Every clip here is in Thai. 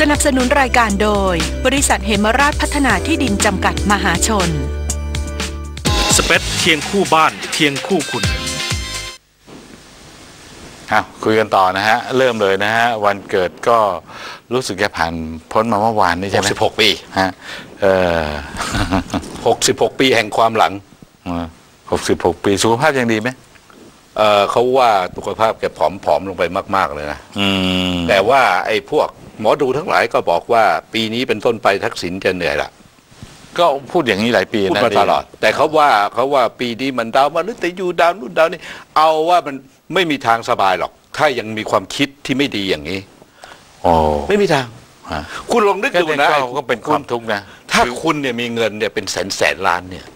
สนับสนุนรายการโดย บริษัทเหมราชพัฒนาที่ดินจำกัดมหาชน สเปซเคียงคู่บ้านเคียงคู่คุณอ้าวคุยกันต่อนะฮะ เริ่มเลยนะฮะ วันเกิดก็รู้สึกจะผ่านพ้นมาเมื่อวานนี่ใช่ไหม66 ปี ฮะเออ 66 ปีแห่งความหลัง หกสิบหกปีสุขภาพยังดีไหมเอ่อเขาว่าสุขภาพแกผอมๆลงไปมาก ๆ เลยนะ อืม แต่ว่าไอ้พวก หมอดูทั้งหลายก็บอกว่าปีนี้เป็นต้นไปทักษิณจะเหนื่อยละก็พูดอย่างนี้หลายปีพูดนะมาตลอด แต่เขาว่าเขาว่าปีนี้มันดาวมาหรือแต่อยู่ดาวนู่นดาวนี่เอาว่ามันไม่มีทางสบายหรอก ถ้ายังมีความคิดที่ไม่ดีอย่างนี้โอ้ไม่มีทางฮะคุณลองนึกก็ดูนะก็ไอ้ก็เป็นความทุกข์นะ ถ้าคุณเนี่ยมีเงินเนี่ยเป็นแสนแสนล้านเนี่ย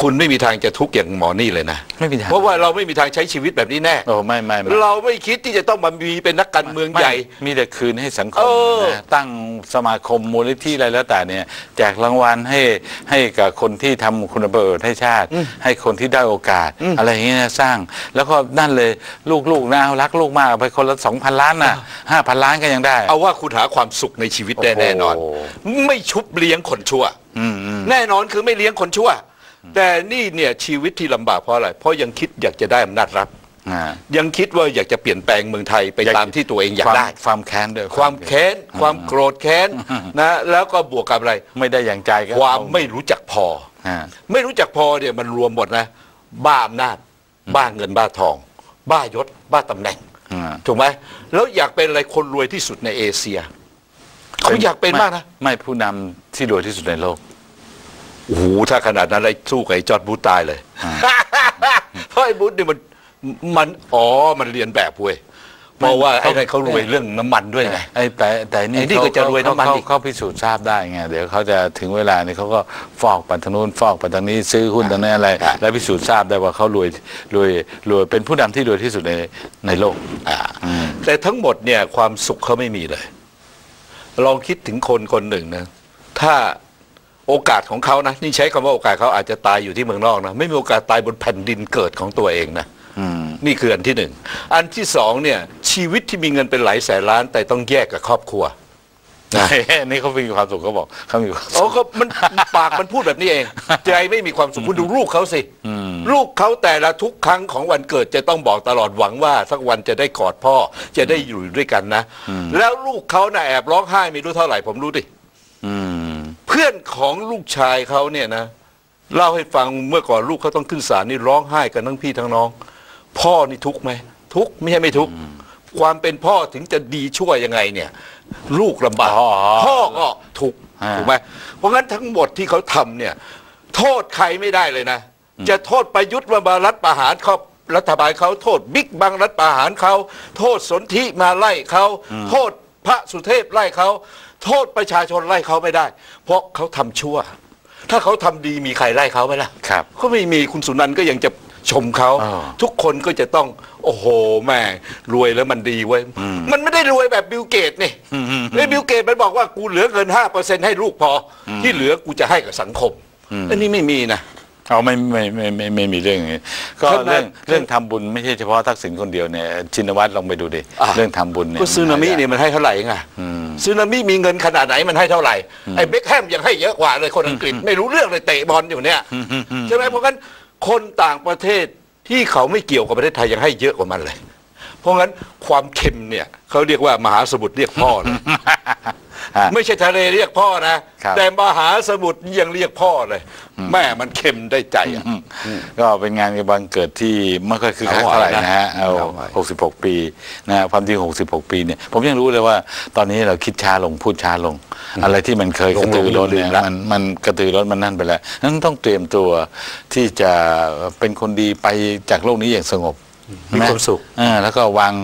คุณไม่มีทางจะทุกข์อย่างหมอนี่เลยนะ ไม่มีทางเพราะว่าเราไม่มีทางใช้ชีวิตแบบนี้แน่ โอ้ไม่ไม่ไม่เราไม่คิดที่จะต้องมามีเป็นนักการเมืองไม่ใหญ่ มีแต่คืนให้สังคเอมอนะตั้งสมาคมมูลนิธิอะไรแล้วแต่เนี่ยแจกรางวัลให้ให้กับคนที่ทำคุณประโยชน์ให้ชาติ ให้คนที่ได้โอกาส อะไรอย่างเงี้ยนะสร้าง แล้วก็นั่นเลยลูกๆนะเอารักลูกมากเอาไปคนละสองพันล้านน่ะห้าพันล้านก็ยังได้ เอาว่าคุณหาความสุขในชีวิตได้โอ้โห แน่นอน ไม่ชุบเลี้ยงคนชั่ว อืมอืม แน่นอนคือไม่เลี้ยงคนชั่ว แต่นี่เนี่ยชีวิตที่ลำบากเพราะอะไร เพราะยังคิดอยากจะได้อำนาจรัฐอ่ายังคิดว่าอยากจะเปลี่ยนแปลงเมืองไทยไปอยากตามที่ตัวเองอยากได้ ความความแค้นด้วยความแค้น ความโกรธแค้นนะแล้วก็บวกกับอะไร ไม่ได้อย่างใจก็ความเอไม่รู้จักพอ อ่า ไม่รู้จักพอเนี่ยมันรวมหมดนะ บ้าอำนาจ บ้าเงินบ้าทอง บ้ายศ บ้าตำแหน่ง อ่า ถูกไหมแล้วอยากเป็นอะไรคนรวยที่สุดในเอเชีย เขาอยากเป็นมากนะ ไม่ไม่ผู้นำที่รวยที่สุดในโลก โอ้โหถ้าขนาดนั้นไอ้สู้กับไอ้จอร์ดบูธตายเลย เพราะไอ้บูธเนี่ยมันมันอ๋อมันเรียนแบบเว้ยเพราะว่าไอ้นั่นเขารวยเรื่องน้ำมันด้วยไง ไอ้แต่แต่นี่ไอ้นี่ก็จะรวยน้ำมันเขาอีก เขาพิสูจน์ทราบได้ไงเดี๋ยวเขาจะถึงเวลานี่เขาก็ฟอกไปทางนู้นฟอกไปทางนี้ซื้อหุ้นทางนี้อะไรอ่าแล้วพิสูจน์ทราบได้ว่าเขารวยรวยรวยเป็นผู้นำที่รวยที่สุดในในโลกอ่าแต่ทั้งหมดเนี่ยความสุขเขาไม่มีเลย ลองคิดถึงคนคนหนึ่งนะ ถ้า โอกาสของเขานะนี่ใช้คำว่าโอกาสเขาอาจจะตายอยู่ที่เมืองนอกนะ ไม่มีโอกาสตายบนแผ่นดินเกิดของตัวเองนะอืมนี่คืออันที่หนึ่ง อันที่สองเนี่ย ชีวิตที่มีเงินเป็นหลายแสนล้าน แต่ต้องแยกกับครอบครัวอันนี้เขามีความสุขเขาบอกเขามีความสุโอ้ขก็มันปากมันพูดแบบนี้เอง ใจไม่มีความสุขคุณดูลูกเขาสิลูกเขาแต่ละทุกครั้งของวันเกิดจะต้องบอกตลอดหวังว่า สักวันจะได้กอดพ่อจะได้อยู่ด้วยกันนะ แล้วลูกเขาน่ะแอบร้องไห้ไม่รู้เท่าไหร่ผมรู้ดิอืมเพื่อนของลูกชายเขาเนี่ยนะเล่าให้ฟังเมื่อก่อนลูกเขาต้องขึ้นศาลนี่ร้องไห้กันทั้งพี่ทั้งน้อง พ่อนี่ทุกข์ไหมทุกข์ไม่ใช่ไม่ทุกข์ความเป็นพ่อถึงจะดีชั่วยังไงเนี่ย ลูกลำบากอ๋อพ่อก็ทุกข์อ่าถูกไหมเพราะงั้นทั้งหมดที่เขาทำเนี่ย โทษใครไม่ได้เลยนะ จะโทษประยุทธ์ว่ามารัฐประหารเขารัฐบาลเขาโทษบิ๊กบังรัฐประหารเขาโทษสนธิมาไล่เขาโทษพระสุเทพไล่เขา โทษประชาชนไล่เขาไม่ได้ เพราะเขาทำชั่ว ถ้าเขาทำดีมีใครไล่เขาไหมล่ะครับก็ไม่มีคุณสุนันท์ก็ยังจะชมเขาอ่าทุกคนก็จะต้อง โอ้โหแม่รวยแล้วมันดีเว้ย มันไม่ได้รวยแบบบิลเกตนี่ไอ้บิลเกตมันบอกว่ากูเหลือเงินห้าเปอร์เซ็นให้ลูกพออที่เหลือกูจะให้กับสังคมอันนี้ไม่มีนะ เอาไม่ไม่ไม่ไม่ไม่มีเรื่องอย่างนี้ก็ขนาดเรื่องเรื่องทำบุญไม่ใช่เฉพาะทักษิณคนเดียวเนี่ยชินวัตรลองไปดูดิอะ เรื่องทำบุญเนี่ยก็ซึนามิเนี่ยมันให้เท่าไหร่ไงซึนามิมีเงินขนาดไหนมันให้เท่าไหร่ไอ้เบคแฮมยังให้เยอะกว่าเลยคนอังกฤษไม่รู้เรื่องเลยเตะบอลอยู่เนี่ยใช่ไหมเพราะงั้นคนต่างประเทศที่เขาไม่เกี่ยวกับประเทศไทยยังให้เยอะกว่ามันเลย เพราะงั้นความเค็มเนี่ยเขาเรียกว่ามหาสมุทรเรียกพ่อเลย ฮะไม่ใช่ทะเลเรียกพ่อนะ ครับแต่มหาสมุทรยังเรียกพ่อเลย แม่มันเค็มได้ใจอะก็เป็นงานวันเกิดที่ไม่ค่อยคือคักเอาไว้เท่าไหร่นะนะฮะเอาเอาไว้ 66 ปีนะฮะความจริง66 ปีเนี่ยผมยังรู้เลยว่าตอนนี้เราคิดช้าลงพูดช้าลง อะไรที่มันเคยลกงระตือร้นลืเนี่ยมละมันมันกระตือร้นมันนั่นไปแล้วนั้นต้องเตรียมตัวที่จะเป็นคนดีไปจากโลกนี้อย่างสงบ มีความสุขอ่าแล้วก็วาง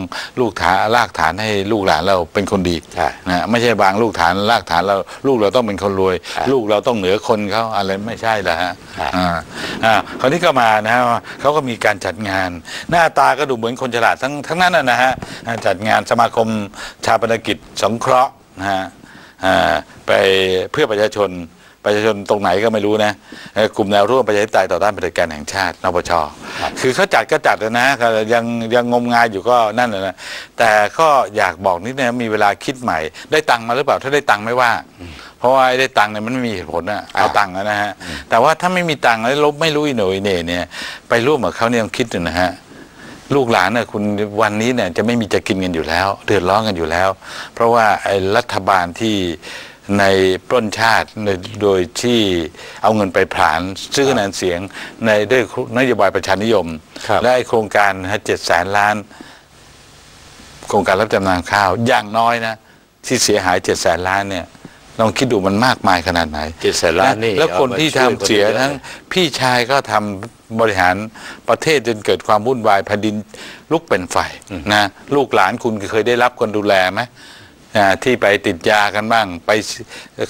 ลูกฐานรากฐานให้ลูกหลานเราเป็นคนดีใช่นะไม่ใช่วางลูกฐานรากฐานเราลูกเราต้องเป็นคนรวยใช่ลูกเราต้องเหนือคนเขาอะไรไม่ใช่ละฮะใช่อ่าอ่าคราวนี้ก็มานะฮะเขาก็มีการจัดงาน หน้าตาก็ดูเหมือนคนฉลาดทั้งทั้งนั้นนะนะฮะอ่าจัดงานสมาคมชาปนกิจสงเคราะห์นะฮะอ่าไปเพื่อประชาชน ประชาชนตรงไหนก็ไม่รู้นะเอ่อกลุ่มแนวร่วมประชาธิปไตยต่อต้านเผด็จการแห่งชาตินปชคือเขาจัดก็จัดนะก็ยังยังงมงายอยู่ก็นั่นแหละนะแต่ก็อยากบอกนิดนึงมีเวลาคิดใหม่ ได้ตังค์มาหรือเปล่าถ้าได้ตังค์ไม่ว่า เพราะว่าไอ้ได้ตังค์เนี่ยมันไม่มีเหตุผลนะเอาตังค์อะนะฮะแต่ว่าถ้าไม่มีตังค์แล้วลบไม่รู้อีโหน่อยเนี่ยเนี่ยไปร่วมกับเขาเนี่ยต้องคิดดูนะฮะลูกหลานเนี่ยคุณวันนี้เนี่ยจะไม่มีจะกินกันอยู่แล้ว เดือดร้อนกันอยู่แล้ว เพราะว่าไอ้รัฐบาลที่ ในปล้นชาติในโดยที่เอาเงินไปผลานซื้อคะแนนเสียงในด้วยนโยบายประชานิยมครับและไอ้โครงการเจ็ดแสนล้าน โครงการรับจำนำข้าว อย่างน้อยนะ ที่เสียหายเจ็ดแสนล้านเนี่ยลองคิดดูมันมากมายขนาดไหนเจ็ดแสนล้านนี่ แล้วคนเอามาที่ช่วยทำคนเสียเยอะทั้งเลยพี่ชายก็ทำบริหารประเทศจนเกิดความวุ่นวายแผ่นดินลุกเป็นไฟนะลูกหลานคุณเคยได้รับคนดูแลไหมอ่า ที่ไปติดยากันบ้าง ไป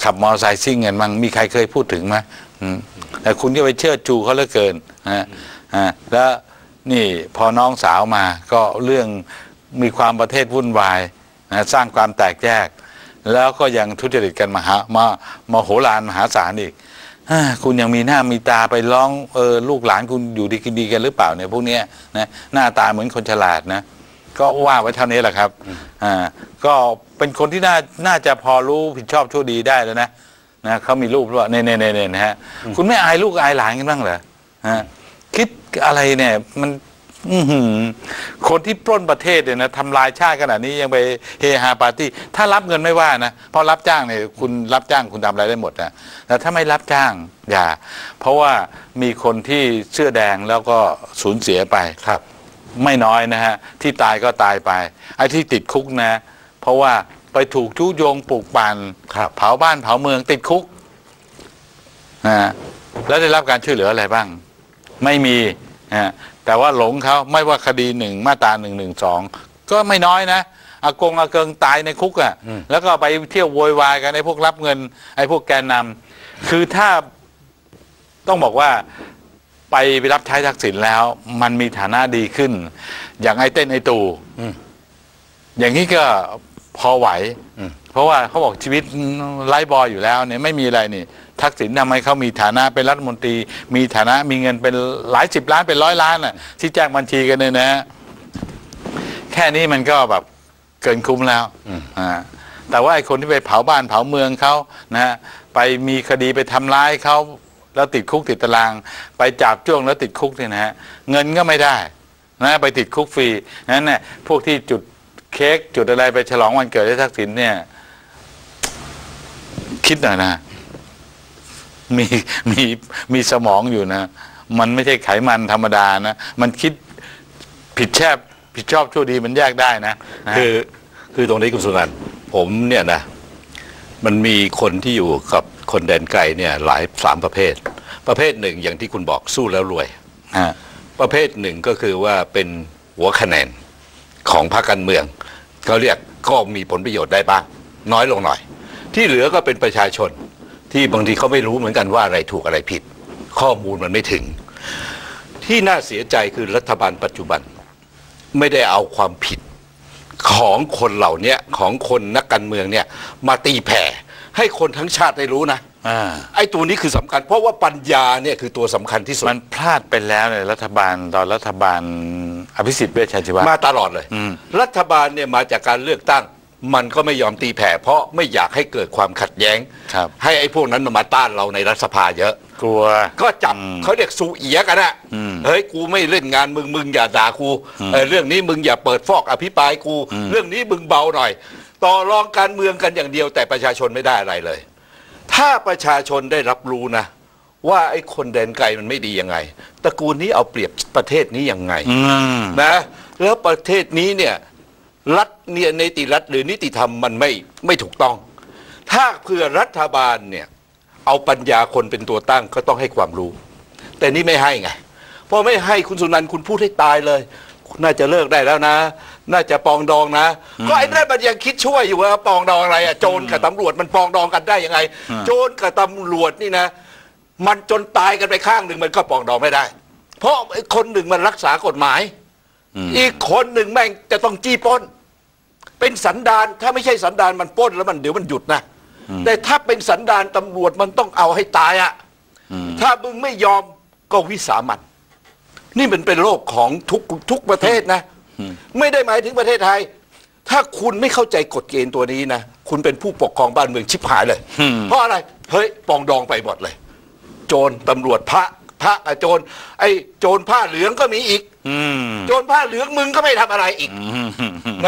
ขับมอเตอร์ไซค์ซิ่งกันบ้างมีใครเคยพูดถึงไหมแต่คุณก็ไปเชิดชูเขาเหลือเกินนะแล้วนี่พอน้องสาวมาก็เรื่องมีความประเทศวุ่นวายนะสร้างความแตกแยก แล้วก็ยังทุจริตกันมหามามาโหฬารมหาศาลอีกคุณยังมีหน้ามีตาไปร้องเออลูกหลานคุณอยู่ดีกินดีกันหรือเปล่าเนี่ยพวกเนี้ยนะหน้าตาเหมือนคนฉลาดนะ ก็ว่าไว้เท่านี้แหละครับ อ่า ก็เป็นคนที่น่าน่าจะพอรู้ผิดชอบชั่วดีได้แล้วนะนะเขามีรูปว่าเน่เน่เน่เน่นะฮะคุณไม่อายลูกอายหลานกันบ้างเหรอฮะคิดอะไรเนี่ย มันอื้อหือคนที่ปล้นประเทศเนี่ยนะทำลายชาติขนาดนี้ยังไปเฮฮาปาร์ตี้ถ้ารับเงินไม่ว่านะเพราะรับจ้างเนี่ยคุณรับจ้างคุณทำอะไรได้หมดนะแต่ถ้าไม่รับจ้างอย่า เพราะว่ามีคนที่เสื้อแดงแล้วก็สูญเสียไปครับ ไม่น้อยนะฮะ ที่ตายก็ตายไป ไอ้ที่ติดคุกนะ เพราะว่าไปถูกทุโยงปลูกปั่นครับเผาบ้านเผาเมืองติดคุกนะฮะแล้วได้รับการช่วยเหลืออะไรบ้าง ไม่มีนะฮะแต่ว่าหลงเขาไม่ว่าคดีหนึ่งมาตราหนึ่งหนึ่งสองก็ไม่น้อยนะอากงอาเกิงตายในคุกอะ่ะแล้วก็ไปเที่ยวโวยวายกันไอ้พวกรับเงิน ไอ้พวกแกนนำคือถ้าต้องบอกว่า ไปรับใช้ทักษิณแล้ว มันมีฐานะดีขึ้น อย่างไอ้เต้นไอ้ตู่อย่างนี้ก็พอไหวเพราะว่าเขาบอกชีวิตไร้บอยอยู่แล้วเนี่ยไม่มีอะไรนี่ ทักษิณทำให้เขามีฐานะเป็นรัฐมนตรี มีฐานะมีเงินเป็นหลายสิบล้านเป็นร้อยล้านอะที่แจ้งบัญชีกันเนี่ยนะฮะแค่นี้มันก็แบบเกินคุ้มแล้วอ่าแต่ว่าไอ้คนที่ไปเผาบ้านเผาเมืองเขานะฮะไปมีคดีไปทำร้ายเขา แล้วติดคุกติดตาราง ไปจับจ้วงแล้วติดคุกเนี่ยนะฮะเงินก็ไม่ได้นะไปติดคุกฟรีนั้นเนี่ยพวกที่จุดเค้กจุดอะไรไปฉลองวันเกิดให้ทักษิณเนี่ย คิดหน่อยนะ มีมีมีสมองอยู่นะ มันไม่ใช่ไขมันธรรมดานะ มันคิดผิดแชบผิดชอบชั่วดีมันแยกได้นะ คือคือตรงนี้คุณสุนันผมเนี่ยนะ มันมีคนที่อยู่กับคนแดนไกลเนี่ยหลายสามประเภท ประเภทหนึ่งอย่างที่คุณบอกสู้แล้วรวยฮะประเภทหนึ่งก็คือว่าเป็นหัวคะแนนของพรรคการเมืองเขาเรียกก็มีผลประโยชน์ได้บ้างน้อยลงหน่อย ที่เหลือก็เป็นประชาชนที่บางทีเขาไม่รู้เหมือนกันว่าอะไรถูกอะไรผิด ข้อมูลมันไม่ถึง ที่น่าเสียใจคือรัฐบาลปัจจุบัน ไม่ได้เอาความผิด ของคนเหล่าเนี้ยของคนนักการเมืองเนี่ยมาตีแผ่ ให้คนทั้งชาติได้รู้นะอ่าไอ้ตัวนี้คือสำคัญ เพราะว่าปัญญาเนี่ยคือตัวสำคัญที่สุด มันพลาดไปแล้วเนี่ยรัฐบาลตอนรัฐบาลอภิสิทธิ์เวชชาชีวะมาตลอดเลยอืมรัฐบาลเนี่ยมาจากการเลือกตั้ง มันก็ไม่ยอมตีแผ่ เพราะไม่อยากให้เกิดความขัดแย้ง ครับ ให้ไอ้พวกนั้นมาต้านเราในรัฐสภาเยอะ กลัว ก็จับอืมเขาเรียกสูเอียกันอะอืมเฮ้ยกูไม่เล่นงานมึงมึงอย่าด่ากูเออเรื่องนี้มึงอย่าเปิดฟอกอภิปรายกู เรื่องนี้มึงเบาหน่อย ต่อรองการเมืองกันอย่างเดียวแต่ประชาชนไม่ได้อะไรเลย ถ้าประชาชนได้รับรู้นะ ว่าไอ้คนแดนไกลมันไม่ดียังไงตระกูลนี้เอาเปรียบประเทศนี้ยังไง อืม นะแล้วประเทศนี้เนี่ย รัฐเนี่ยในติรัฐหรือนิติธรรมมันไม่ไม่ถูกต้อง ถ้าเผื่อรัฐบาลเนี่ยเอาปัญญาคนเป็นตัวตั้งก็ต้องให้ความรู้ แต่นี่ไม่ให้ไงพอไม่ให้คุณสุนันท์คุณพูดให้ตายเลย น่าจะเลิกได้แล้วนะ น่าจะปองดองนะ ก็ไอ้นั่นมันยังคิดช่วยอยู่ว่าปองดองอะไรอะโจรกับตำรวจมันปองดองกันได้ยังไง โจรกับตำรวจนี่นะ มันจนตายกันไปข้างหนึ่งมันก็ปองดองไม่ได้ เพราะไอ้คนหนึ่งมันรักษากฎหมาย อีกคนหนึ่งแม่งจะต้องจี้ปล้น เป็นสันดานถ้าไม่ใช่สันดานมันปล้นแล้วมันเดี๋ยวมันหยุดนะแต่ถ้าเป็นสันดานตำรวจมันต้องเอาให้ตายอะถ้ามึงไม่ยอมก็วิสามันนี่มันเป็นโลกของทุกทุกประเทศนะ ไม่ได้หมายถึงประเทศไทย ถ้าคุณไม่เข้าใจกฎเกณฑ์ตัวนี้นะคุณเป็นผู้ปกครองบ้านเมืองชิบหายเลย เพราะอะไรเฮ้ยปองดองไปหมดเลย โจรตำรวจพระพระอะโจรไอ้โจรผ้าเหลืองก็มีอีกอืมโจรผ้าเหลืองมึงก็ไม่ทำอะไรอีก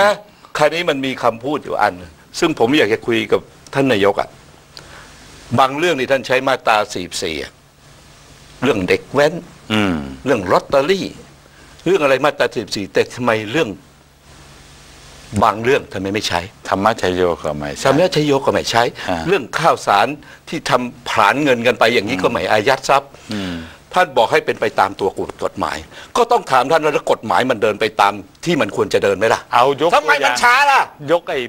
นะ คราวนี้มันมีคำพูดอยู่อันหนึ่งซึ่งผมอยากจะคุยกับท่านนายกอะบางเรื่องนี่ท่านใช้มาตราสี่สี่เรื่องเด็กแว้นอืมเรื่องลอตเตอรี่ เรื่องอะไรมาตราสี่สี่แต่ทำไมเรื่อง บางเรื่องทำไมไม่ใช้ธรรมชโยก็ไม่สาใช่มชโยก็ไม่ใช้ฮะเรื่องข้าวสารที่ทำผลานเงินกันไปอย่างนี้ก็ไม่อายัดทรัพย์อืม ท่านบอกให้เป็นไปตามตัวกฎหมาย ก็ต้องถามท่านว่าแล้วกฎหมายมันเดินไปตามที่มันควรจะเดินไหมล่ะเอายกทำไมตัวอย่มันงช้าล่ะ ยกไอ้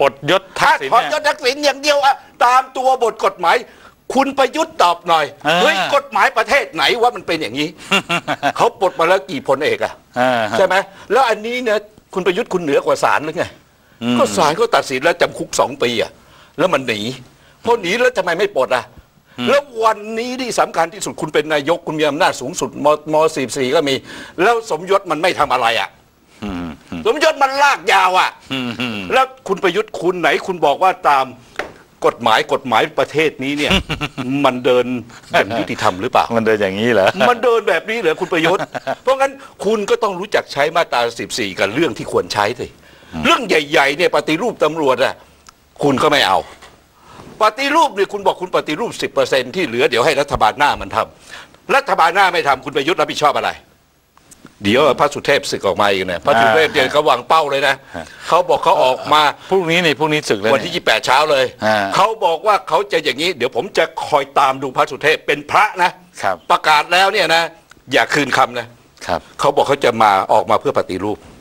ปลดยศทัถ้ากษิณถอนยเนี่ย ศทักษิณอย่างเดียวอะตามตัวบทกฎหมาย คุณประยุทธ์ตอบหน่อยอ่าเฮ้ยกฎหมายประเทศไหนว่ามันเป็นอย่างนี้ เขาปลดมาแล้วกี่พลเอกอะอ่าใช่ไหมแล้วอันนี้เนี่ยคุณประยุทธ์คุณเหนือกว่าศาลหรือไงอืม ก็ศาลก็ตัดสินแล้วจำคุกสองปีอะแล้วมันหนีพอหนีแล้วทำไมไม่ปลดอะ แล้ววันนี้ที่สำคัญที่สุดคุณเป็นนายกคุณมีอำนาจสูงสุดมมสี่สี่ก็มี แล้วสมยศมันไม่ทำอะไรอะอืมอืมสมยศมันลากยาวอะอืมอืมแล้วคุณประยุทธ์คุณไหนคุณบอกว่าตามกฎหมายกฎหมายประเทศนี้เนี่ย มันเดินอย่างยุติธรรมหรือเปล่า มันเดินอย่างนี้เหรอ มันเดินแบบนี้เหรอคุณประยุทธ์ เพราะงั้นคุณก็ต้องรู้จักใช้มาตรา 14 กับเรื่องที่ควรใช้สิเรื่องใหญ่ ๆ เนี่ยปฏิรูปตำรวจอะคุณก็ไม่เอา ปฏิรูปเนี่ยคุณบอกคุณปฏิรูป 10%ที่เหลือเดี๋ยวให้รัฐบาลหน้ามันทำรัฐบาลหน้าไม่ทำคุณประยุทธ์รับผิดชอบอะไร เดี๋ยวพระสุเทพศึกออกมาอีกเนี่ยพระสุเทพเนี่ยเขาวางเป้าเลยนะเขาบอกเขาออกมา พรุ่งนี้นี่พรุ่งนี้ศึกแล้ววันที่ 28 เช้าเลย อ่าเขาบอกว่าเขาจะอย่างนี้ เดี๋ยวผมจะคอยตามดูพระสุเทพเป็นพระนะครับ ประกาศแล้วเนี่ยนะ อย่าคืนคำนะครับ เขาบอกเขาจะมาออกมาเพื่อปฏิรูปอ่า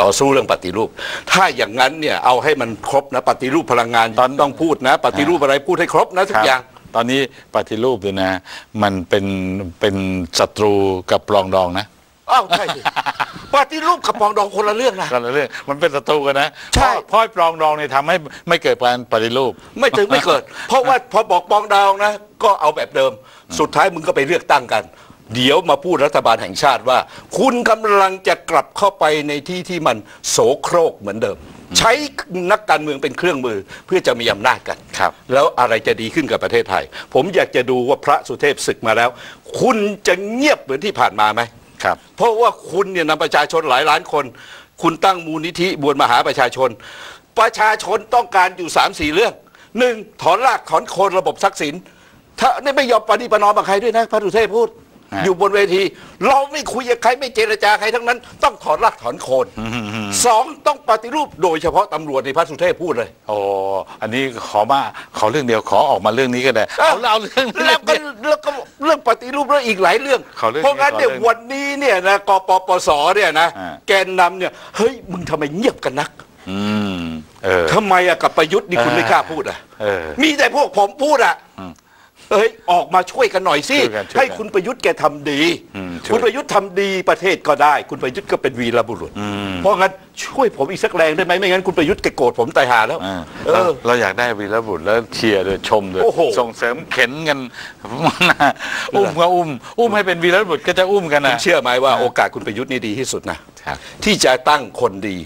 ต่อสู้เรื่องปฏิรูป ถ้าอย่างนั้นเนี่ยเอาให้มันครบนะปฏิรูปพลังงานตอนต้องพูดนะ ปฏิรูปอะไรพูดให้ครบนะทุคกรับอย่างตอนนี้ปฏิรูปดูนะ มันเป็นเป็นศัตรูกับปลองดองนะอ้าวใช่สิปฏิรูปกับปองดองคนละเรื่องนะกันละเรื่องมันเป็นศัตรูกันนะใช่เพราะเพราะไอ้ปลองดองเนี่ยทำให้ไม่เกิดการปฏิรูป ไม่ถึงไม่เกิด เพราะว่าพอบอกปองดองนะ ก็เอาแบบเดิม สุดท้ายมึงก็ไปเลือกตั้งกัน เดี๋ยวมาพูดรัฐบาลแห่งชาติว่า คุณกำลังจะกลับเข้าไปในที่ที่มันโสโครกเหมือนเดิม ใช้นักการเมืองเป็นเครื่องมือเพื่อจะมีอำนาจกันครับ แล้วอะไรจะดีขึ้นกับประเทศไทย ผมอยากจะดูว่าพระสุเทพศึกมาแล้ว คุณจะเงียบเหมือนที่ผ่านมาไหมครับ เพราะว่าคุณเนี่ยนำประชาชนหลายล้านคน คุณตั้งมูลนิธิบวรมหาประชาชน ประชาชนต้องการอยู่สามสี่เรื่องหนึ่งถอนรากถอนโคนระบบทรักษิณถ้านี่ไม่ยอมปฏิปนอมกับใครด้วยนะพระสุเทพพูดฮะ อยู่บนเวที เราไม่คุยกับใครไม่เจรจาใครทั้งนั้น ต้องถอนรากถอนโคนสองต้องปฏิรูปโดยเฉพาะตำรวจในพระสุเทพพูดเลย โอ้อันนี้ขอมาขอเรื่องเดียวขอออกมาเรื่องนี้ก็ได้เอาเอาเรื่องนี้แล้วก็แล้วก็เรื่องปฏิรูปแล้วอีกหลายเรื่องขอเรื่องเพราะงั้นเนี่ยขอเรื่องวันนี้เนี่ยนะกปปสเนี่ยนะอ่าแกนนำเนี่ยเฮ้ยมึงทำไมเงียบกันนักอืมเออทำไมอะกับประยุทธ์นี่คุณเออไม่กล้าพูดอะเออมีแต่พวกผมพูดอะอืม เอ้ยออกมาช่วยกันหน่อยสิช่วยกันช่วยกันให้คุณประยุทธ์แกทำดี อืมช่วย คุณประยุทธ์ทำดีประเทศก็ได้ คุณประยุทธ์ก็เป็นวีรบุรุษอืมเพราะงั้นช่วยผมอีกสักแรงได้ไหมไม่งั้นคุณประยุทธ์แกโกรธผมตายหาแล้วอ่าเอเราอ เราอยากได้วีรบุตรแล้วเชียร์ด้วยชมด้วยโอ้โห ส่งเสริมเข็นกัน อุ้มก็อุ้ม อุ้มให้เป็นวีรบุตรก็จะอุ้มกันคุนะ ณเชื่อไหมว่าโอกาสคุณประยุทธ์นี่ดีที่สุดนะครับ ที่จะตั้งคนดี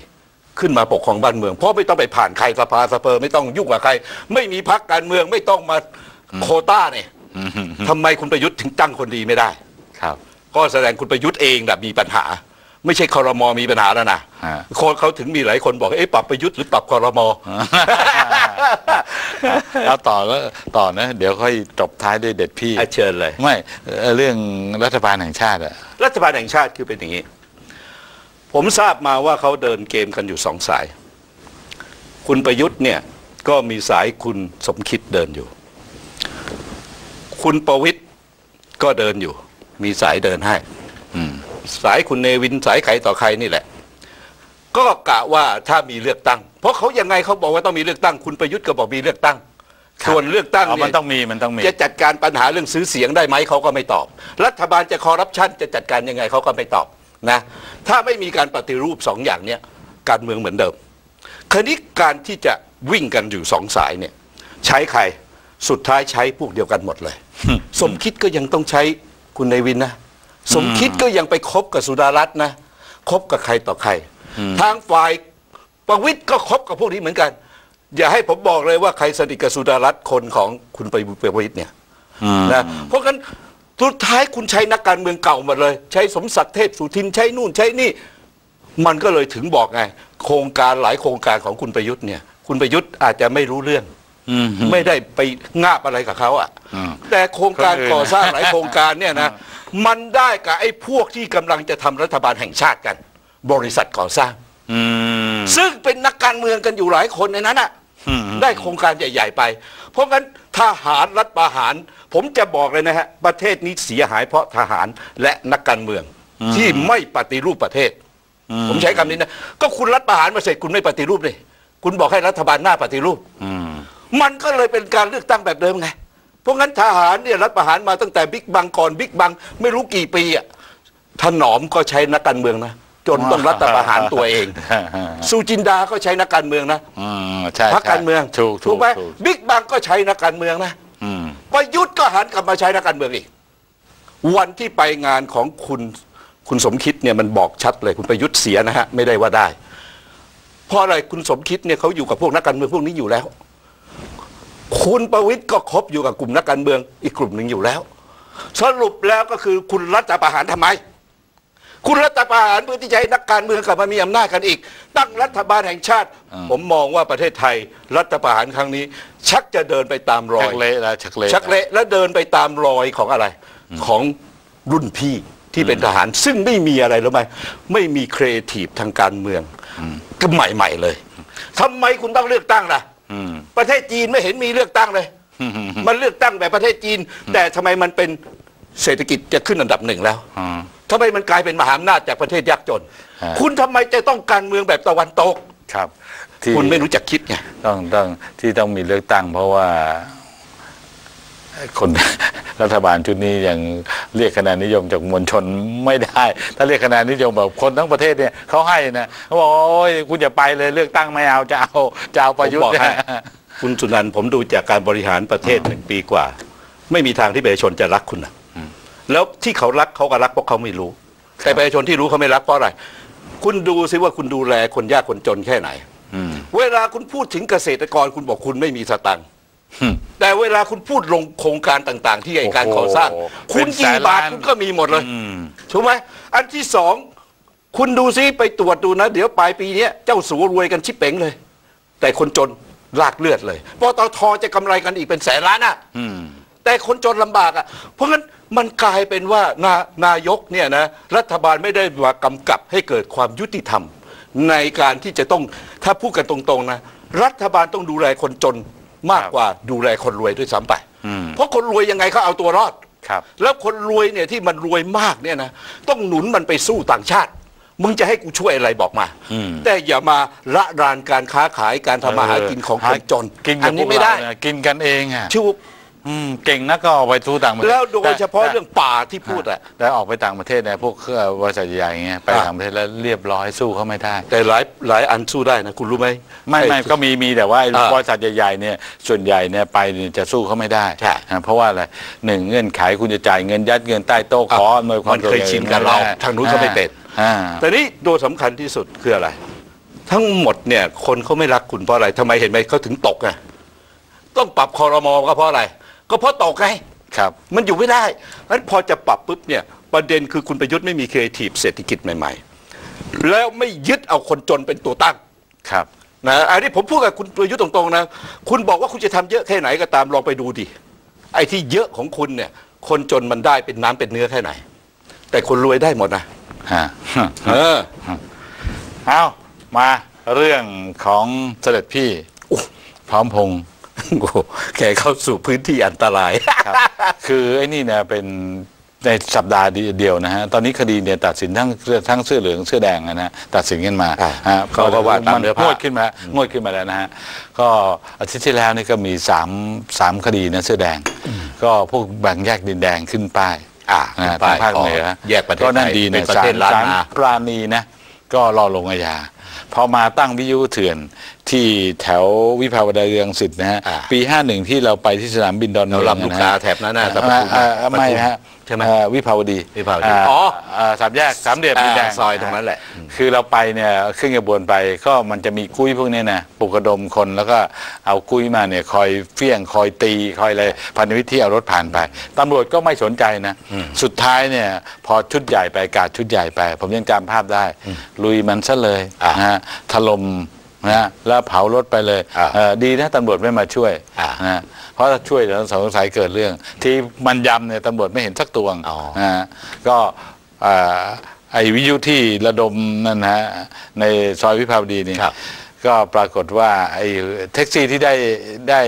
ขึ้นมาปกครองบ้านเมือง เพราะไม่ต้องไปผ่านใครสภาสเปอร์ไม่ต้องยุ่งกับใคร ไม่มีพักการเมืองไม่ต้องมา โควต้าเนี่ยทำไมคุณประยุทธ์ถึงตั้งคนดีไม่ได้ ครับ ก็แสดงคุณประยุทธ์เองแบบมีปัญหา ไม่ใช่คอรมอมีปัญหาแล้วนะฮะคนเขาถึงมีหลายคนบอกเอ๊ะปรับประยุทธ์หรือปรับคอรมอเอาต่อแล้วต่อนะ เดี๋ยวค่อยจบท้ายด้วยเด็ดพี่อะเชิญเลย ไม่เอ่อเรื่องรัฐบาลแห่งชาติอะรัฐบาลแห่งชาติคือเป็นอย่างนี้ ผมทราบมาว่าเขาเดินเกมกันอยู่สองสาย คุณประยุทธ์เนี่ยก็มีสายคุณสมคิดเดินอยู่ คุณประวิตยก็เดินอยู่ มีสายเดินให้ อืม สายคุณเนวินสายใครต่อใครนี่แหละ ก็กะว่าถ้ามีเลือกตั้ง เพราะเขายังไงเขาบอกว่าต้องมีเลือกตั้ง คุณประยุทธ์ก็บอกมีเลือกตั้ง ครับส่วนเลือกตั้งเอาเนี่มันยต้องมีมันต้องมี จะจัดการปัญหาเรื่องซื้อเสียงได้ไหมเขาก็ไม่ตอบ รัฐบาลจะคอร์รัปชันจะจัดการยังไงเขาก็ไม่ตอบนะถ้าไม่มีการปฏิรูปสองอย่างเนี้ยการเมืองเหมือนเดิม คราวนี้การที่จะวิ่งกันอยู่สองสายเนี่ยใช้ใครสุดท้ายใช้พวกเดียวกันหมดเลย สมคิดก็ยังต้องใช้คุณในวินนะ สมคิดก็ยังไปคบกับสุดารัตน์นะคบกับใครต่อใคร ทางฝ่ายประวิตยก็คบกับพวกนี้เหมือนกัน อย่าให้ผมบอกเลยว่าใครสนิทกับสุดารัตน์คนของคุณประวิตยเนี่ยนะเพราะงั้นสุดท้ายคุณใช้นักการเมืองเก่าหมดเลย ใช้สมศักดิ์เทพสุทินใช้นู่นใช้นี่ มันก็เลยถึงบอกไง โครงการหลายโครงการของคุณประยุทธ์เนี่ย คุณประยุทธ์อาจจะไม่รู้เรื่องอืม ไม่ได้ไปงาบอะไรกับเขาอะอืมแต่โครงการคนอื่นก่อสร้างหลายโครงการเนี่ยนะมันได้กับไอ้พวกที่กำลังจะทำรัฐบาลแห่งชาติกัน บริษัทก่อสร้างอืมซึ่งเป็นนักการเมืองกันอยู่หลายคนในนั้นอะอืมได้โครงการใหญ่ ๆ ไป เพราะงั้นทหารรัฐประหาร ผมจะบอกเลยนะฮะ ประเทศนี้เสียหายเพราะทหารและนักการเมือง ที่ไม่ปฏิรูปประเทศ ผมใช้คำนี้นะ ก็คุณรัฐประหารมาเสร็จคุณไม่ปฏิรูปเลยคุณบอกให้รัฐบาลหน้าปฏิรูปอื มมันก็เลยเป็นการเลือกตั้งแบบเดิมไง เพราะงั้นทหารเนี่ยรัฐประหารมาตั้งแต่บิ๊กบังก่อนบิ๊กบังไม่รู้กี่ปีอะถนอมก็ใช้นักการเมืองนะจนต้องรัฐประหารตัวเองสุจินดาก็ใช้นักการเมืองนะอืมใช่พรรคการเมืองถูกถูกไหมถูกบิ๊กบังก็ใช้นักการเมืองนะอืมประยุทธ์ก็หันกลับมาใช้นักการเมืองอีก วันที่ไปงานของคุณคุณสมคิดเนี่ยมันบอกชัดเลยคุณประยุทธ์เสียนะฮะไม่ได้ว่าได้ เพราะอะไรคุณสมคิดเนี่ยเขาอยู่กับพวกนักการเมืองพวกนี้อยู่แล้ว คุณประวิทย์ก็คบอยู่กับกลุ่มนักการเมืองอีกกลุ่มหนึ่งอยู่แล้ว สรุปแล้วก็คือคุณรัฐประหารทำไม คุณรัฐประหารเพื่อที่จะให้นักการเมืองกลับมามีอำนาจกันอีก ตั้งรัฐบาลแห่งชาติ ผมมองว่าประเทศไทย รัฐประหารครั้งนี้ ชักจะเดินไปตามรอชัยกเละแล้วชักเละชักเละแล้วเดินไปตามรอยของอะไร ของรุ่นพี่ที่เป็นทหาร ซึ่งไม่มีอะไรรู้ไหมไม่มีครีเอทีฟทางการเมืองก็ใหม่ๆเลยทำไมคุณต้องเลือกตั้งล่ะอืม ประเทศจีนไม่เห็นมีเลือกตั้งเลย มันเลือกตั้งแบบประเทศจีน แต่ทำไมมันเป็นเศรษฐกิจจะขึ้นอันดับหนึ่งแล้วอืมทำไมมันกลายเป็นมหาอำนาจจากประเทศยากจนฮะคุณทำไมจะต้องการเมืองแบบตะวันตกครับที่คุณไม่รู้จักคิดไงต้องต้องที่ต้องมีเลือกตั้งเพราะว่า คนรัฐบาลชุดนี้ยังเรียกคะแนนนิยมจากมวลชนไม่ได้ ถ้าเรียกคะแนนนิยมแบบคนทั้งประเทศเนี่ยเขาให้นะเขาบอกโอ้ยคุณอย่าไปเลยเลือกตั้งไม่เอาจะเอาจะเอาประยุทผมบอกธ์ให้คุณสุนันท์ผมดูจากการบริหารประเทศหนึ่งปีกว่า ไม่มีทางที่ประชาชนจะรักคุณนะแล้วที่เขารักเขาก็รักเพราะเขาไม่รู้ แต่ประชาชนที่รู้เขาไม่รักเพราะอะไร คุณดูซิว่าคุณดูแลคนยากคนจนแค่ไหนอืมเวลาคุณพูดถึงเกษตรกรคุณบอกคุณไม่มีสตังค์อืม แต่เวลาคุณพูดลงโครงการต่าง ๆ ที่ไอการโอ้โหก่อสร้าง คุณเป็นแสกี่นบาทล้านคุณก็มีหมดเลยอืมถูกไหมอันที่สองคุณดูซิไปตรวจดูนะ เดี๋ยวปลายปีเนี้ยเจ้าสัวรวยกันชิบเป๋งเลย แต่คนจนลากเลือดเลยปตทจะกำไรกันอีกเป็นแสนล้านอะอืมแต่คนจนลำบากอะ เพราะงั้นมันกลายเป็นว่านานายกเนี่ยนะรัฐบาลไม่ได้มากำกับให้เกิดความยุติธรรม ในการที่จะต้องถ้าพูดกันตรงๆนะรัฐบาลต้องดูแลคนจน มากครับกว่าดูแลคนรวยด้วยซ้ำไปอืมเพราะคนรวยยังไงเขาเอาตัวรอดครับ แล้วคนรวยเนี่ยที่มันรวยมากเนี่ยนะต้องหนุนมันไปสู้ต่างชาติ มึงจะให้กูช่วยอะไรบอกมาอืมแต่อย่ามาละรานการค้าขายการทำมาหากินของคนจนกินอักับนพนี้วกไม่ได้เราเนี่ยกินกันเองอะชูก อืมเก่งนักก็ออกไปทูต่างประเทศแล้วโดยเฉพาะแต่เรื่องป่าที่พูดอะแล้วออกไปต่างประเทศเนี่ยพวกเครือบริษัทใหญ่ๆอย่างเงี้ยไปอะต่างประเทศแล้วเรียบร้อยสู้เขาไม่ได้ แต่หลายหลายอันสู้ได้นะคุณรู้ไหมไม่ไม่อ้ก็มีมีแต่ว่าไอ้อ่าบริษัทใหญ่ๆเนี่ยส่วนใหญ่เนี่ยไปเนี่ยจะสู้เขาไม่ได้ใช่อะเพราะว่าอะไรหนึ่งเงื่อนไขคุณจะจ่ายเงินยัดเงินใต้โต๊ะขออำนวยความมันเคยสะดวชินกับเราไม่ได้ทางนู้นเขาไม่เป็นอ่าแต่นี่ตัวสำคัญที่สุดคืออะไร ทั้งหมดเนี่ยคนเขาไม่รักคุณเพราะอะไรทำไมเห็นไหมเขาถึงตกไงต้องปรับคอรมอก็เพราะอะไร ก็เพราะตกไง ครับ มันอยู่ไม่ได้เพราะฉะนั้นพอจะปรับปุ๊บเนี่ยประเด็นคือคุณประยุทธ์ไม่มีครีเอทีฟเศรษฐกิจใหม่ ๆ แล้วไม่ยึดเอาคนจนเป็นตัวตั้งครับ นะอันนี้ผมพูดกับคุณประยุทธ์ตรงๆนะคุณบอกว่าคุณจะทำเยอะแค่ไหนก็ตามลองไปดูดิ ไอ้ที่เยอะของคุณเนี่ย คนจนมันได้เป็นน้ำเป็นเนื้อแค่ไหน แต่คนรวยได้หมดนะฮะ เออ เอามาเรื่องของเสด็จพี่โอ้พร้อมพงษ์ โอ้โหแกเข้าสู่พื้นที่อันตรายครับคือไอ้นี่เนี่ยเป็นในสัปดาห์เดียวนะฮะ ตอนนี้คดีเนี่ยตัดสินทั้งทั้งเสื้อเหลืองเสื้อแดงนะฮะตัดสินกันมาอ่าฮะเขาก็ว่าตามเนื้อผ้างวดขึ้นมางวดขึ้นมาแล้วนะฮะ ก็อาทิตย์ที่แล้วนี่ก็มีสามสามคดีนะเสื้อแดง ก็พวกแบ่งแยกดินแดงขึ้นป้ายอ่านะฮะป้ายทางภาคเหนือแยกประเทศก็นั่นไทยดีเป็เนี่ยนประศาเทลศล้านศาลนาปราณีนะ ก็รอลงอาญาพอมาตั้งวิทยุเถื่อน ที่แถววิภาวดีรังสิตนะฮะอ่าปี 51 ที่เราไปที่สนามบินดอนเมืเราองลำลูกกาแถบนั้นน่ะแต่ปทุมอ่าอะอ่าปทุมไม่ฮะใช่ไหมเอ่อวิภาวดีวิภาวดีาอ๋ออ่าสามแยกสามเหลี่ยมดินแดงอ่าซอยตรงนั้นแหละ คือเราไปเนี่ยขึ้นกระบวนไปก็มันจะมีกุ้ยพวกเนี้นะปลุกระดมคนแล้วก็เอากุ้ยมาเนี่ยคอยเฟี้ยงคอยตีคอยอะไรพันธวิทย์ที่เอารถผ่านไปตำรวจก็ไม่สนใจนะ สุดท้ายเนี่ยพอชุดใหญ่ไปกาดชุดใหญ่ไป ผมยังจำภาพได้ ลุยมันซะเลยอ่านะฮะถล่ม นะฮะแล้วเผารถไปเลยอ่าเอ่อดีนะตำรวจไม่มาช่วยอ่านะฮะเพราะถ้าช่วยเดี๋ยวสงสัยเกิดเรื่อง ที่มันยำเนี่ยตำรวจไม่เห็นสักตวงอ๋อนะฮะก็เอ่อไอ้วิทยุที่ระดมนั่นนะฮะในซอยวิภาวดีนี่ครับก็ปรากฏว่าไอ้แท็กซี่ที่ได้ได้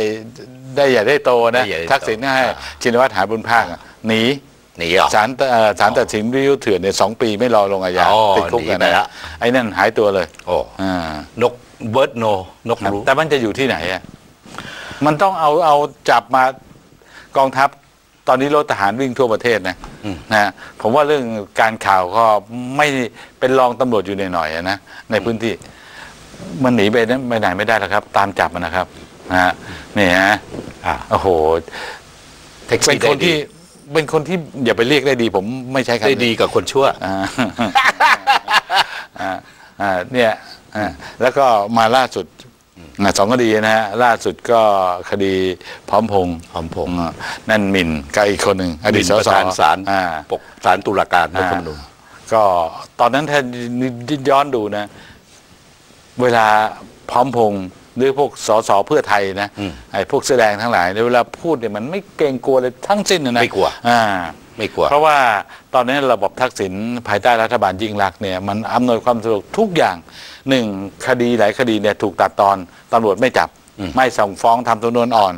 ได้ใหญ่ได้โตนะได้ใหญ่ได้โตทักษิณให้อ่าชินวัตรหาบุญภาคอะหนี หนีเหรอ ศาลเอ่อศาลตัดสินวิทยุเถื่อนเนี่ยสองปีไม่รอลงอาญาอ๋อติดคุกหนีกันไปนะละ ไอ้นั่นหายตัวเลยโอ้อ่านกเบิร์ดโน นกครับรู้แต่มันจะอยู่ที่ไหนอะมันต้องเอาเอาจับมากองทัพตอนนี้รถทหารวิ่งทั่วประเทศนะอืมนะผมว่าเรื่องการข่าวก็ไม่เป็นรองตำรวจอยู่หน่อยๆอะนะในพื้นที่ มันหนีไปนั้นไปไหนไม่ได้แล้วครับ ตามจับมันนะครับนะฮะนี่ฮะอ่าโอ้โหแท็กเป็ซี่นคนที่ เป็นคนที่อย่าไปเรียกได้ดี ผมไม่ใช้คำได้นี้ดีกับคนชั่วอ่าอ่าอ่าเนี่ยอ่าแล้วก็มาล่าสุดอ่าสองคดีนะฮะล่าสุดก็คดีพร้อมพงษ์พร้อมพงษ์อ่านั่นหมินกับอีกคนหนึ่งอดีตสประสธานศาลอ่า ปกศาลตุลาการรัฐธรรมนูญ ก็ตอนนั้นถ้าย้อนดูนะ เวลาพร้อมพงษ์ หรือพวกสสเพื่อไทยนะอืมไอ้พวกแสอแดงทั้งหลายเนี่ยเวลาพูดเนี่ยมันไม่เกรงกลัวเลยทั้งสิ้นนะนะไม่กลัวอ่าไม่กลัว เพราะว่าตอนนี้ระบบทักษิณภายใต้รัฐบาลยิ่งรักษณ์เนี่ยมันอำนวยความสะดวกทุกอย่างหนึ่งคดีหลายคดีเนี่ยถูกตัดตอนตำรวจไม่จับอืมไม่ส่งฟ้องทำสำนวนอ่อน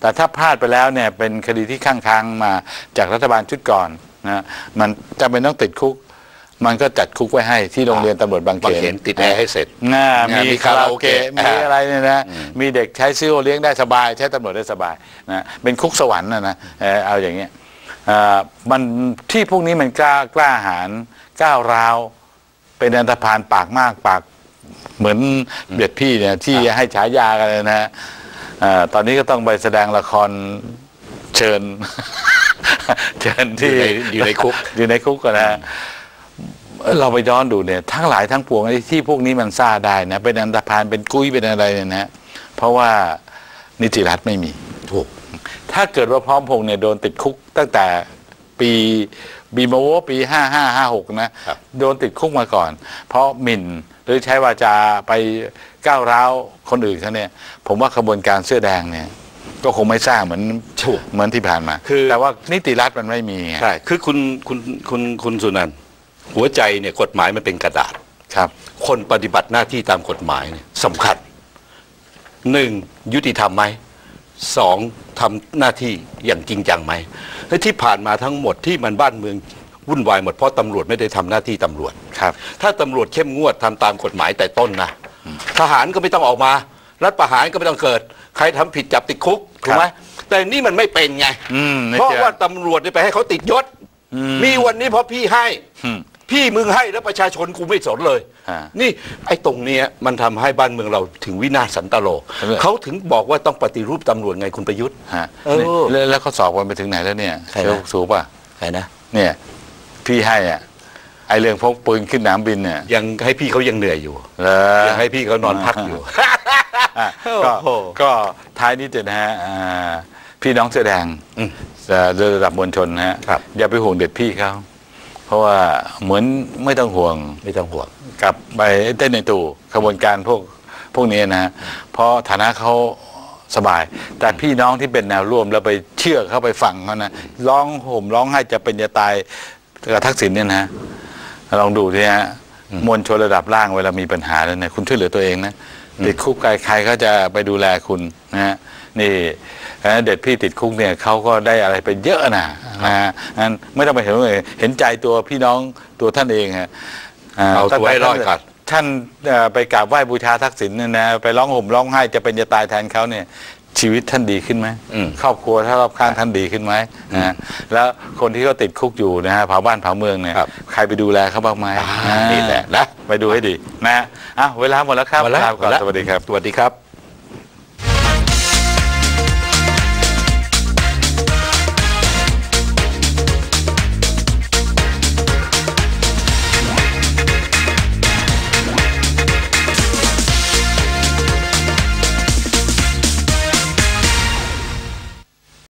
แต่ถ้าพลาดไปแล้วเนี่ยเป็นคดีที่ข้างค้างมาจากรัฐบาลชุดก่อนนะมันจำเป็นต้องติดคุก มันก็จัดคุกไว้ให้ที่โรงเรียนตำรวจบางเขบางนเขนติดแอร์ให้เสร็จ น่าอ่ามีมีคาราโอเกะคาราโอเกะมีอะไรเนี่ยนะมีเด็กใช้ซื้อโอเลี้ยงได้สบาย ใช้ตำรวจได้สบายนะเป็นคุกสวรรค์นะนะเอ่อเอาอย่างเงี้ยเอ่อมันที่พวกนี้มันกล้ากล้าหาญก้าวร้าวเป็นอันธพาลปากมากปากเหมือนเบียดพี่เนี่ยที่ให้ฉายากันเลยนะฮะเอ่อตอนนี้ก็ต้องไปแสดงละครเชิญ เชิญที่อยู่ในอยู่ในคุก อยู่ในคุกกันนะฮะ เราไปย้อนดูเนี่ยทั้งหลายทั้งปวงไอ้ที่พวกนี้มันซ่าได้นะเป็นอันธพาลเป็นกุ้ยเป็นอะไรเนี่ยนะเพราะว่านิติรัฐไม่มีถูก ถ้าเกิดว่าพร้อมพงษ์เนี่ยโดนติดคุกตั้งแต่ปีบีมาโวปีห้าห้าห้าหกนะครับโดนติดคุกมาก่อน เพราะหมิ่นหรือใช้วาจาไปก้าวร้าวคนอื่นเขาเนี่ยผมว่าขบวนการเสื้อแดงเนี่ยก็คงไม่สร้างเหมือนถูกเหมือนที่ผ่านมาคือแต่ว่านิติรัฐมันไม่มีไงใช่คือคุณคุณคุณคุณสุนันท์ หัวใจเนี่ยกฎหมายมันเป็นกระดาษครับ คนปฏิบัติหน้าที่ตามกฎหมายเนี่ยสำคัญหนึ่งยุติธรรมไหมสองทำหน้าที่อย่างจริงจังไหมและที่ผ่านมาทั้งหมดที่มันบ้านเมืองวุ่นวายหมดเพราะตำรวจไม่ได้ทำหน้าที่ตำรวจครับ ถ้าตำรวจเข้มงวดทำตามกฎหมายแต่ต้นนะทหารก็ไม่ต้องออกมา รัฐประหารก็ไม่ต้องเกิด ใครทำผิดจับติดคุกถูกไหมแต่นี่มันไม่เป็นไง อืมไม่เพราะเจอ ว่าตำรวจเนี่ยไปให้เขาติดยศอืมมีวันนี้เพราะพี่ให้ อืม พี่มึงให้แล้วประชาชนกูไม่สนเลยอ่านี่ไอ้ตรงเนี้ยมันทำให้บ้านเมืองเราถึงวินาศสันตโลเออเขาถึงบอกว่าต้องปฏิรูปตำรวจไงคุณประยุทธ์ ฮะเออนี่แล้วแล้วเขาสอบกันไปถึงไหนแล้วเนี่ยใครนะเจ้าสูป่ะใครนะ เนี่ยพี่ให้อะไอเรื่องพกปืนขึ้นหนามบินเนี่ยยังให้พี่เขายังเหนื่อยอยู่เหรอ ยังให้พี่เขานอนพักอยู่ อะก็โอ้โหก็ท้ายนี้เถอะนะฮะอ่าพี่น้องเสื้อแดงอืมเอ่อระดับมวลชนนะฮะครับ อย่าไปห่วงเด็ดพี่เขา เพราะว่าเหมือนไม่ต้องห่วงไม่ต้องห่วงกับไปเต้นในตู่ขบวนการพวกพวกนี้นะฮะเพราะฐานะเขาสบาย แต่พี่น้องที่เป็นแนวร่วมแล้วไปเชื่อเข้าไปฟังเขานะร้องห่มร้องไห้จะเป็นจะตายกับทักษิณเนี่ยนะลองดูสิฮะมวลชนระดับล่างเวลามีปัญหาแล้วเนี่ยคุณช่วยเหลือตัวเองนะติดคุกใครใครก็จะไปดูแลคุณนะฮะ นี่เอ่อเด็ดพี่ติดคุกเนี่ยเขาก็ได้อะไรไปเยอะนะนะฮะงั้นไม่ต้องไปเห็นว่าเห็นใจตัวพี่น้องตัวท่านเองฮะเอาตัวให้รอดก่อนท่านเอ่อไปกราบไหว้บูชาทักษิณเนี่ยนะไปร้องห่มร้องไห้จะเป็นจะตายแทนเขาเนี่ยชีวิตท่านดีขึ้นไหมอืมครอบครัวถ้ารอบข้างท่านดีขึ้นไหมนะฮะแล้วคนที่เขาติดคุกอยู่นะฮะเผาบ้านเผาเมืองเนี่ยครับใครไปดูแลเขาบ้างไหมอ่านี่แหละนะไปดูให้ดีนะฮะอะเวลาหมดแล้วครับมาแล้วลาไปก่อนมาแล้วสวัสดีครับสวัสดีครับ